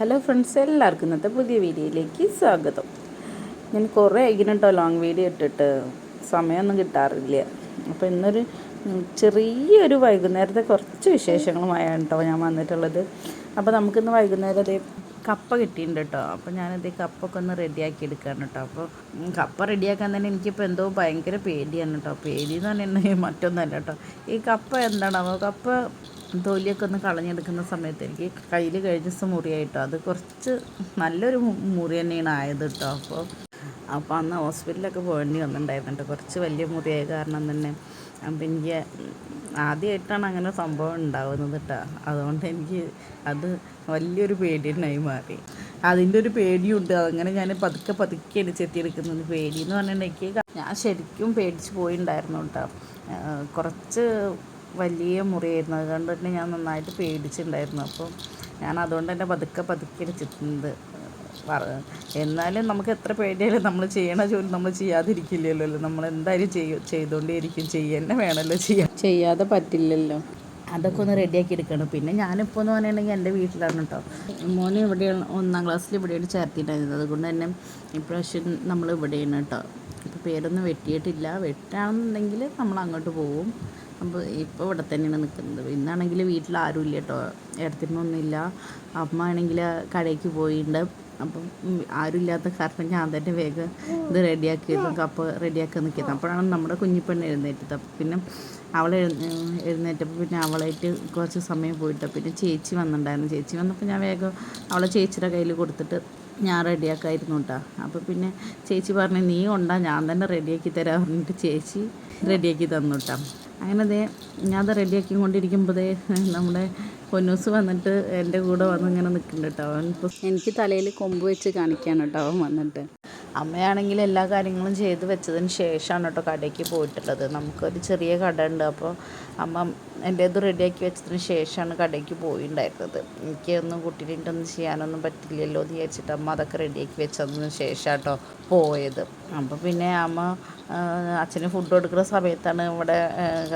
Hello friends എല്ലാവർക്കും ഇന്നത്തെ പുതിയ വീഡിയോയിലേക്ക് സ്വാഗതം. ഞാൻ കുറേ കേട്ടോ ലോങ് വീഡിയോ ഇട്ടിട്ട് സമയമൊന്നും കിട്ടാറില്ല. അപ്പോൾ ഇന്നൊരു ചെറിയൊരു വൈകുന്നേരത്തെ കുറച്ച് വിശേഷങ്ങളുമായാണ് കേട്ടോ ഞാൻ വന്നിട്ടുള്ളത്. അപ്പോൾ നമുക്കിന്ന് വൈകുന്നേരം അതേ കപ്പ കിട്ടിയിട്ടുണ്ട് കേട്ടോ. അപ്പോൾ ഞാനത് കപ്പൊക്കെ ഒന്ന് റെഡിയാക്കി എടുക്കുകയാണ് കേട്ടോ. അപ്പോൾ കപ്പ റെഡിയാക്കാൻ തന്നെ എനിക്കിപ്പോൾ എന്തോ ഭയങ്കര പേടിയാണ് കേട്ടോ. പേടി എന്ന് മറ്റൊന്നല്ല കേട്ടോ. ഈ കപ്പ എന്താണോ? കപ്പ തൊലിയൊക്കെ ഒന്ന് കളഞ്ഞെടുക്കുന്ന സമയത്ത് എനിക്ക് കയ്യിൽ കഴിഞ്ഞ ദിവസം മുറിയായിട്ടോ. അത് കുറച്ച് നല്ലൊരു മുറി തന്നെയാണ് ആയത് കേട്ടോ അപ്പോൾ അപ്പോൾ അന്ന് ഹോസ്പിറ്റലിലൊക്കെ പോകേണ്ടി വന്നിട്ടുണ്ടായിരുന്നു കുറച്ച് വലിയ മുറിയായ കാരണം തന്നെ. അപ്പം എനിക്ക് ആദ്യമായിട്ടാണ് അങ്ങനെ സംഭവം ഉണ്ടാവുന്നത് കേട്ടോ അതുകൊണ്ട് എനിക്ക് അത് വലിയൊരു പേടി തന്നെയായി മാറി. അതിന്റെ ഒരു പേടിയുണ്ട്. അങ്ങനെ ഞാൻ പതുക്കെ പതുക്കെയാണ് ചെത്തിയെടുക്കുന്നത് പേടി എന്ന് പറഞ്ഞിട്ടുണ്ടെങ്കിൽ ഞാൻ ശരിക്കും പേടിച്ച് പോയിണ്ടായിരുന്നു കേട്ടോ കുറച്ച് വലിയ മുറിയായിരുന്നു. അതുകൊണ്ട് തന്നെ ഞാൻ നന്നായിട്ട് പേടിച്ചിട്ടുണ്ടായിരുന്നു. അപ്പോൾ ഞാൻ അതുകൊണ്ട് തന്നെ പതുക്കെ പതുക്കെ ചെത്തുന്നത് എന്നാലും നമുക്ക് എത്ര പേടിയായാലും നമ്മൾ ചെയ്യണ ജോലി നമ്മൾ ചെയ്യാതിരിക്കില്ലല്ലോ നമ്മൾ എന്തായാലും ചെയ്യും ചെയ്തുകൊണ്ടേയിരിക്കും ചെയ്യന്നെ വേണമല്ലോ ചെയ്യാൻ. ചെയ്യാതെ പറ്റില്ലല്ലോ. അതൊക്കെ ഒന്ന് റെഡിയാക്കി എടുക്കണം. പിന്നെ ഞാനിപ്പോൾ എന്ന് പറയുകയാണെങ്കിൽ എന്റെ വീട്ടിലാണ് കേട്ടോ മോന് ഇവിടെയാണ് ഒന്നാം ക്ലാസ്സിൽ ഇവിടെയാണ് ചേർത്തിട്ടുണ്ടായിരുന്നത് അതുകൊണ്ട് തന്നെ ഇപ്രാവശ്യം നമ്മൾ ഇവിടെയാണ് കേട്ടോ ഇപ്പോൾ പേരൊന്നും വെട്ടിയിട്ടില്ല. വെട്ടാണെന്നുണ്ടെങ്കിൽ നമ്മൾ അങ്ങോട്ട് പോവും. അപ്പോൾ ഇപ്പോൾ ഇവിടെ തന്നെയാണ് നിൽക്കുന്നത് ഇന്നാണെങ്കിൽ വീട്ടിൽ ആരും ഇല്ല കേട്ടോ ഏടത്തിനൊന്നുമില്ല അമ്മ ആണെങ്കിൽ കടയ്ക്ക് പോയിട്ടുണ്ട് അപ്പം ആരുമില്ലാത്ത കാരണം ഞാൻ തന്നെ വേഗം ഇത് റെഡിയാക്കി കപ്പ് റെഡിയാക്കി നിൽക്കുന്നത് അപ്പോഴാണ് നമ്മുടെ കുഞ്ഞിപ്പെണ്ണ് എഴുന്നേറ്റത്. അപ്പം പിന്നെ അവൾ എഴുന്നേറ്റപ്പോൾ പിന്നെ അവളായിട്ട് കുറച്ച് സമയം പോയിട്ട് പിന്നെ ചേച്ചി വന്നിട്ടുണ്ടായിരുന്നു ചേച്ചി വന്നപ്പോൾ ഞാൻ വേഗം അവളെ ചേച്ചിയുടെ കയ്യിൽ കൊടുത്തിട്ട് ഞാൻ റെഡിയാക്കായിരുന്നു കേട്ടോ അപ്പോൾ പിന്നെ ചേച്ചി പറഞ്ഞു നീ ഉണ്ടാ ഞാൻ തന്നെ റെഡിയാക്കി തരാൻ പറഞ്ഞിട്ട് ചേച്ചി റെഡിയാക്കി തന്നു കേട്ടോ അങ്ങനെ ദേ ഞാൻ അത് റെഡിയാക്കി കൊണ്ടിരിക്കുമ്പോഴേ നമ്മുടെ പൊന്നൂസ് വന്നിട്ട് എന്റെ കൂടെ വന്ന് ഇങ്ങനെ നിൽക്കുന്നുണ്ട് കേട്ടോ. എനിക്ക് തലയിൽ കൊമ്പ് വെച്ച് കാണിക്കാണ് കേട്ടോ അവൻ വന്നിട്ട്. അമ്മയാണെങ്കിൽ എല്ലാ കാര്യങ്ങളും ചെയ്ത് വെച്ചതിന് ശേഷമാണ് കേട്ടോ കടയ്ക്ക് പോയിട്ടുള്ളത്. നമുക്കൊരു ചെറിയ കട ഉണ്ട് അപ്പോൾ അമ്മ എന്റെ ഇത് റെഡിയാക്കി വെച്ചതിന് ശേഷമാണ് കടയ്ക്ക് പോയിട്ടുണ്ടായിരുന്നത് എനിക്കൊന്നും കുട്ടീനിട്ടൊന്നും ചെയ്യാനൊന്നും പറ്റില്ലല്ലോ എന്ന് വിചാരിച്ചിട്ട് അമ്മ അതൊക്കെ റെഡിയാക്കി വെച്ചതിന് ശേഷം കേട്ടോ പോയത്. അപ്പോൾ പിന്നെ അമ്മ അച്ഛന് ഫുഡ് കൊടുക്കുന്ന സമയത്താണ് ഇവിടെ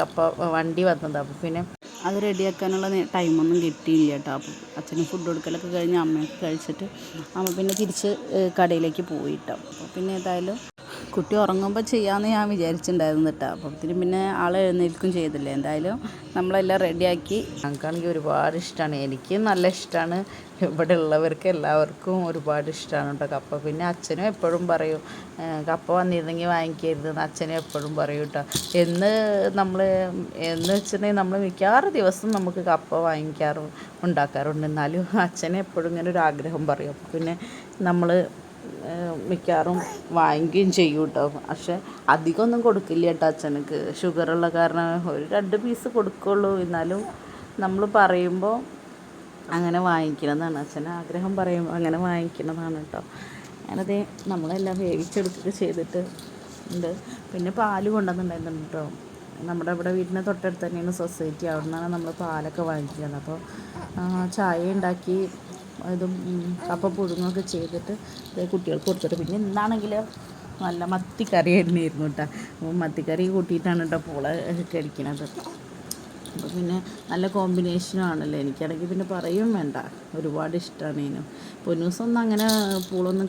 അപ്പോൾ വണ്ടി വന്നത്. അപ്പോൾ പിന്നെ അത് റെഡിയാക്കാനുള്ള ടൈമൊന്നും കിട്ടിയില്ല കേട്ടോ. അപ്പോൾ അച്ഛന് ഫുഡ് കൊടുക്കലൊക്കെ കഴിഞ്ഞ് അമ്മയൊക്കെ കഴിച്ചിട്ട് അമ്മ പിന്നെ തിരിച്ച് കടയിലേക്ക് പോയിട്ടോ അപ്പോൾ പിന്നെ ഏതായാലും കുട്ടി ഉറങ്ങുമ്പോൾ ചെയ്യാമെന്ന് ഞാൻ വിചാരിച്ചിട്ടുണ്ടായിരുന്നു കേട്ടോ അപ്പോഴത്തേനും പിന്നെ ആൾ എഴുന്നേൽക്കും ചെയ്തില്ല. എന്തായാലും നമ്മളെല്ലാം റെഡിയാക്കി. ഞങ്ങൾക്കാണെങ്കിൽ ഒരുപാട് ഇഷ്ടമാണ് എനിക്കും നല്ല ഇഷ്ടമാണ് ഇവിടെ ഉള്ളവർക്ക് എല്ലാവർക്കും ഒരുപാട് ഇഷ്ടമാണ് കേട്ടോ കപ്പ. പിന്നെ അച്ഛനും എപ്പോഴും പറയും കപ്പ വന്നിരുന്നെങ്കിൽ വാങ്ങിക്കരുത് എന്ന് അച്ഛനും എപ്പോഴും പറയും കേട്ടോ എന്ന് നമ്മൾ എന്ന് വെച്ചിട്ടുണ്ടെങ്കിൽ നമ്മൾ മിക്കവാറും ദിവസം നമുക്ക് കപ്പ വാങ്ങിക്കാറും ഉണ്ടാക്കാറുണ്ട്. എന്നാലും അച്ഛനെ എപ്പോഴും ഇങ്ങനെ ഒരു ആഗ്രഹം പറയും. അപ്പോൾ പിന്നെ നമ്മൾ മിക്കവാറും വാങ്ങിക്കുകയും ചെയ്യും കേട്ടോ പക്ഷെ അധികമൊന്നും കൊടുക്കില്ല കേട്ടോ അച്ഛനക്ക്. ഷുഗറുള്ള കാരണം ഒരു രണ്ട് പീസ് കൊടുക്കുള്ളൂ. എന്നാലും നമ്മൾ പറയുമ്പോൾ അങ്ങനെ വാങ്ങിക്കണമെന്നാണ് അച്ഛൻ ആഗ്രഹം പറയുമ്പോൾ അങ്ങനെ വാങ്ങിക്കണമെന്നാണ് കേട്ടോ. ഞാനത് നമ്മളെല്ലാം വേവിച്ചെടുക്കുക ചെയ്തിട്ട് ഉണ്ട്. പിന്നെ പാൽ കൊണ്ടുവന്നിട്ടുണ്ടായിരുന്നു കേട്ടോ. നമ്മുടെ ഇവിടെ വീടിന് തൊട്ടടുത്ത് തന്നെയാണ് സൊസൈറ്റി. അവിടെ നിന്നാണ് നമ്മൾ പാലൊക്കെ വാങ്ങിക്കുന്നത്. അപ്പോൾ ചായ ഉണ്ടാക്കി ഇതും കപ്പ പുഴുങ്ങൊക്കെ ചെയ്തിട്ട് കുട്ടികൾക്ക് കൊടുത്തിട്ട്. പിന്നെ ഇന്നാണെങ്കിൽ നല്ല മത്തിക്കറി തന്നെയായിരുന്നു കേട്ടോ. അപ്പോൾ മത്തിക്കറി കൂട്ടിയിട്ടാണ് കേട്ടോ പൂള കഴിക്കണത്. അപ്പോൾ പിന്നെ നല്ല കോമ്പിനേഷനും ആണല്ലോ. എനിക്കാണെങ്കിൽ പിന്നെ പറയും വേണ്ട. ഒരുപാട് ഇഷ്ടമാണ് ഇതിനും. പൊന്നൂസൊന്നും അങ്ങനെ പൂളൊന്നും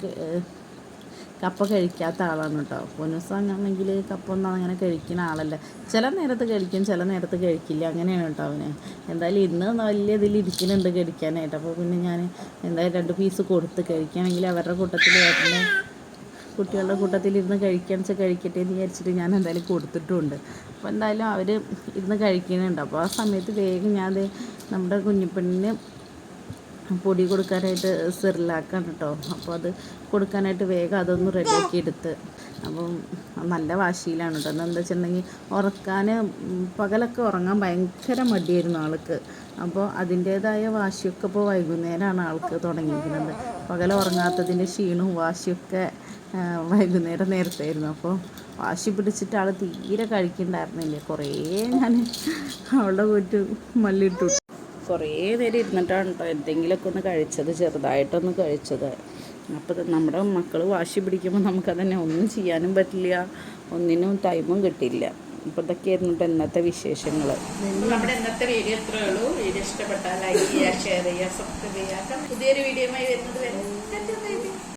കപ്പ കഴിക്കാത്ത ആളാണ് കേട്ടോ പൊന്നൂസാണെങ്കിൽ കപ്പ ഒന്നും അങ്ങനെ കഴിക്കുന്ന ആളല്ല. ചില നേരത്ത് കഴിക്കും ചില നേരത്ത് കഴിക്കില്ല. അങ്ങനെയാണ് കേട്ടോ അവന്. എന്തായാലും ഇന്ന് വലിയ ഇതിൽ ഇരിക്കുന്നുണ്ട് കഴിക്കാനായിട്ട്. അപ്പോൾ പിന്നെ ഞാൻ എന്തായാലും രണ്ട് പീസ് കൊടുത്ത് കഴിക്കുകയാണെങ്കിൽ അവരുടെ കൂട്ടത്തിൽ വരുന്ന കുട്ടികളുടെ കൂട്ടത്തിൽ ഇരുന്ന് കഴിക്കാൻ വെച്ചാൽ കഴിക്കട്ടെ എന്ന് വിചാരിച്ചിട്ട് ഞാൻ എന്തായാലും കൊടുത്തിട്ടുമുണ്ട് അപ്പോൾ എന്തായാലും അവർ ഇരുന്ന് കഴിക്കുന്നുണ്ട്. അപ്പോൾ ആ സമയത്ത് വേഗം ഞാൻ നമ്മുടെ കുഞ്ഞിപ്പെണ്ണിന് പൊടി കൊടുക്കാനായിട്ട് സെറിലാക്കാണ് കേട്ടോ അപ്പോൾ അത് കൊടുക്കാനായിട്ട് വേഗം അതൊന്ന് റെഡിയാക്കി എടുത്ത്. അപ്പം നല്ല വാശിയിലാണ് കേട്ടോ എന്താ വെച്ചിട്ടുണ്ടെങ്കിൽ ഉറക്കാൻ പകലൊക്കെ ഉറങ്ങാൻ ഭയങ്കര മടിയായിരുന്നു ആൾക്ക്. അപ്പോൾ അതിന്റേതായ വാശിയൊക്കെ ഇപ്പോൾ വൈകുന്നേരമാണ് ആൾക്ക് തുടങ്ങിയിരിക്കുന്നത്. പകൽ ഉറങ്ങാത്തതിന്റെ ക്ഷീണവും വാശിയൊക്കെ വൈകുന്നേരം നേരത്തായിരുന്നു. അപ്പോൾ വാശി പിടിച്ചിട്ട് ആൾ തീരെ കഴിക്കണ്ടായിരുന്നില്ല? കുറേ ഞാൻ അവളുടെ പോയിട്ട് മല്ലിട്ടു. കുറേ നേരം ഇരുന്നിട്ടാണ് കേട്ടോ എന്തെങ്കിലുമൊക്കെ ഒന്ന് കഴിച്ചത് ചെറുതായിട്ടൊന്ന് കഴിച്ചത്. അപ്പോൾ നമ്മുടെ മക്കൾ വാശി പിടിക്കുമ്പോൾ നമുക്കതന്നെ ഒന്നും ചെയ്യാനും പറ്റില്ല. ഒന്നിനും ടൈമും കിട്ടില്ല. അപ്പോൾ ഇതൊക്കെയായിരുന്നു കേട്ടോ ഇന്നത്തെ വിശേഷങ്ങൾ നമ്മുടെ ഇന്നത്തെ വീഡിയോ ഇത്രേ ഉള്ളൂ. വീഡിയോ ഇഷ്ടപ്പെട്ടാൽ ലൈക്ക് ചെയ്യുക ഷെയർ ചെയ്യുക സബ്സ്ക്രൈബ് ചെയ്യുക. പുതിയൊരു വീഡിയോയുമായി വരുന്നത് വരെ.